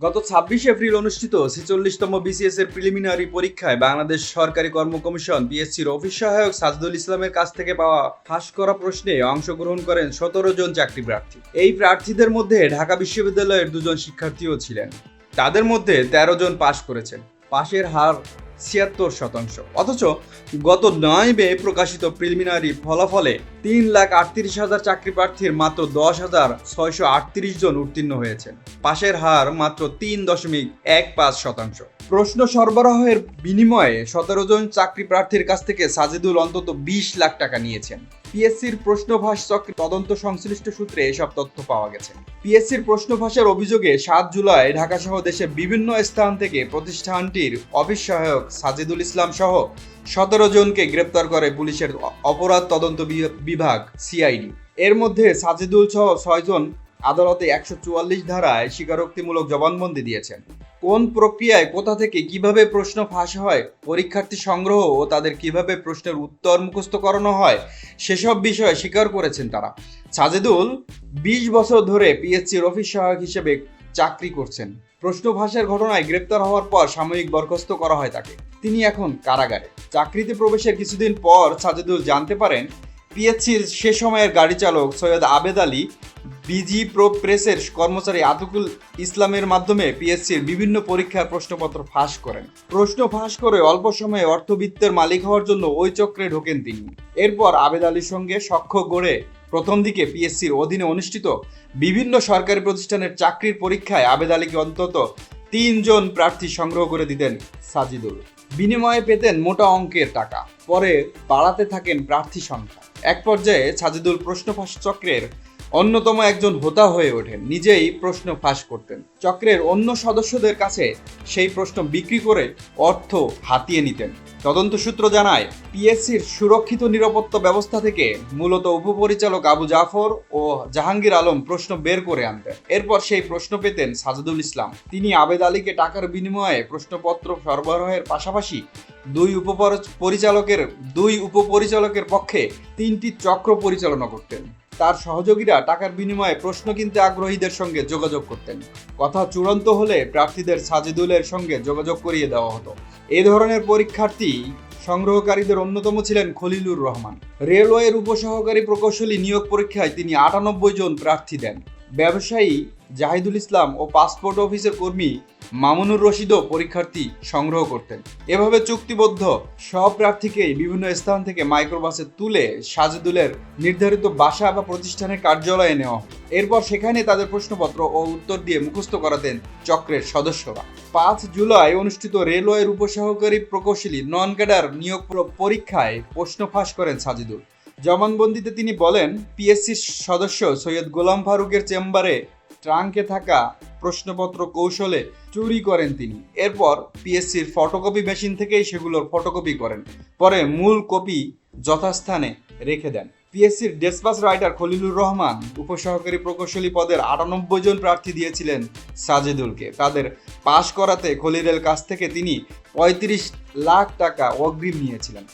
গত ছাব্বিশ এপ্রিল অনুষ্ঠিত ছেচল্লিশতম বিসিএস এর প্রিলিমিনারি পরীক্ষায় বাংলাদেশ সরকারি কর্ম কমিশন বিএসসির অফিস সহায়ক সাজদুল ইসলামের কাছ থেকে পাওয়া ফাঁস করা প্রশ্নে অংশগ্রহণ করেন সতেরো জন চাকরি প্রার্থী। এই প্রার্থীদের মধ্যে ঢাকা বিশ্ববিদ্যালয়ের দুজন শিক্ষার্থীও ছিলেন। তাদের মধ্যে তেরো জন পাশ করেছেন। পাশের হার ছিয়াত্তর শতাংশ। অথচ গত নয় মে প্রকাশিত প্রিলিমিনারি ফলাফলে তিন লাখ আটত্রিশ হাজার চাকরি প্রার্থীর মাত্র দশ হাজার ছয়শো আটত্রিশ জন উত্তীর্ণ হয়েছেন। পাশের হার মাত্র তিন দশমিক এক পাঁচ শতাংশ। প্রশ্ন সরবরাহের বিনিময়ে সতেরো জন চাকরি প্রার্থীর কাছ থেকে সাজেদুল অন্তত বিশ লাখ টাকা নিয়েছেন। পিএসসির প্রশ্নভাস চক্র তদন্ত সংশ্লিষ্ট সূত্রে এসব তথ্য পাওয়া গেছে। পিএসসির প্রশ্নভাসের অভিযোগে সাত জুলাই ঢাকা সহ দেশের বিভিন্ন স্থান থেকে প্রতিষ্ঠানটির অফিস সহায়ক সাজিদুল ইসলাম সহ সতেরো জনকে গ্রেপ্তার করে পুলিশের অপরাধ তদন্ত বিভাগ, সিআইডি। এর মধ্যে সাজিদুল সহ ছয়জন আদালতে একশো চুয়াল্লিশ ধারায় স্বীকারোক্তিমূলক জবানবন্দি দিয়েছেন। কোন প্রক্রিয়ায় কোথা থেকে কীভাবে প্রশ্ন ফাঁস হয়, পরীক্ষার্থী সংগ্রহ ও তাদের কীভাবে প্রশ্নের উত্তর মুখস্থ করানো হয়, সেসব বিষয়ে স্বীকার করেছেন তারা। সাজেদুল বিশ বছর ধরে পিএসসির অফিস সহায়ক হিসেবে চাকরি করছেন। প্রশ্ন ফাঁসের ঘটনায় গ্রেপ্তার হওয়ার পর সাময়িক বরখাস্ত করা হয় তাকে। তিনি এখন কারাগারে। চাকরিতে প্রবেশের কিছুদিন পর সাজেদুল জানতে পারেন, পিএসসির সে সময়ের গাড়ি চালক Syed Abed Ali B G pro প্রেসের কর্মচারী আতিকুল ইসলামের মাধ্যমে পিএসসির বিভিন্ন পরীক্ষার প্রশ্নপত্র ফাঁস করেন। প্রশ্ন ফাঁস করে অল্প সময়ে অর্থবিত্তের মালিক হওয়ার জন্য ওই চক্রে ঢোকেন তিনি। এরপর আবেদ আলীর সঙ্গে সখ্য গড়ে প্রথম দিকে পিএসসির অধীনে অনুষ্ঠিত বিভিন্ন সরকারি প্রতিষ্ঠানের চাকরির পরীক্ষায় আবেদ আলীকে অন্তত তিনজন প্রার্থী সংগ্রহ করে দিতেন সাজিদুল। বিনিময়ে পেতেন মোটা অঙ্কের টাকা, পরে বাড়াতে থাকেন প্রার্থী সংখ্যা। এক পর্যায়ে সাজিদুল প্রশ্ন ফাঁস চক্রের অন্যতম একজন হোতা হয়ে ওঠেন। নিজেই প্রশ্ন ফাঁস করতেন। চক্রের অন্য সদস্যদের কাছে সেই প্রশ্ন বিক্রি করে অর্থ হাতিয়ে নিতেন। তদন্ত সূত্র জানায়, পিএসসির সুরক্ষিত নিরাপত্তা ব্যবস্থা থেকে মূলত উপপরিচালক আবু জাফর ও জাহাঙ্গীর আলম প্রশ্ন বের করে আনতেন। এরপর সেই প্রশ্ন পেতেন সাজেদুল ইসলাম। তিনি আবেদ আলীকে টাকার বিনিময়ে প্রশ্নপত্র সরবরাহের পাশাপাশি দুই উপপরিচালকের দুই উপপরিচালকের পক্ষে তিনটি চক্র পরিচালনা করতেন। তার সহযোগীরা টাকার বিনিময়ে প্রশ্ন কিনতে আগ্রহীদের সঙ্গে যোগাযোগ করতেন। কথা চূড়ান্ত হলে প্রার্থীদের সাজিদুলের সঙ্গে যোগাযোগ করিয়ে দেওয়া হতো। এ ধরনের পরীক্ষার্থী সংগ্রহকারীদের অন্যতম ছিলেন খলিলুর রহমান। রেলওয়ের উপসহকারী প্রকৌশলী নিয়োগ পরীক্ষায় তিনি আটানব্বই জন প্রার্থী দেন। ব্যবসায়ী জাহিদুল ইসলাম ও পাসপোর্ট অফিসের কর্মী মামুনুর রশিদও পরীক্ষার্থী সংগ্রহ করতেন। এভাবে চুক্তিবদ্ধ সব প্রার্থীকেই বিভিন্ন স্থান থেকে মাইক্রোবাসে তুলে সাজেদুলের নির্ধারিত বাসা বা প্রতিষ্ঠানের কার্যালয়ে নেওয়া এরপর সেখানে তাদের প্রশ্নপত্র ও উত্তর দিয়ে মুখস্থ করাতেন চক্রের সদস্যরা। পাঁচ জুলাই অনুষ্ঠিত রেলওয়ের উপসহকারী প্রকৌশলী নন ক্যাডার নিয়োগ পরীক্ষায় প্রশ্ন ফাঁস করেন সাজিদুল। জবানবন্দিতে তিনি বলেন, পিএসসির সদস্য সৈয়দ গোলাম ফারুকের চেম্বারে ট্রাঙ্কে থাকা প্রশ্নপত্র কৌশলে চুরি করেন তিনি। এরপর পিএসসির ফটোকপি মেশিন থেকেই সেগুলোর ফটোকপি করেন। পরে মূল কপি যথাস্থানে রেখে দেন। পিএসসির ডেসপাস রাইটার খলিলুর রহমান উপসহকারী প্রকৌশলী পদের আটানব্বই জন প্রার্থী দিয়েছিলেন সাজেদুলকে। তাদের পাশ করাতে খলিলের কাছ থেকে তিনি পঁয়ত্রিশ লাখ টাকা অগ্রিম নিয়েছিলেন।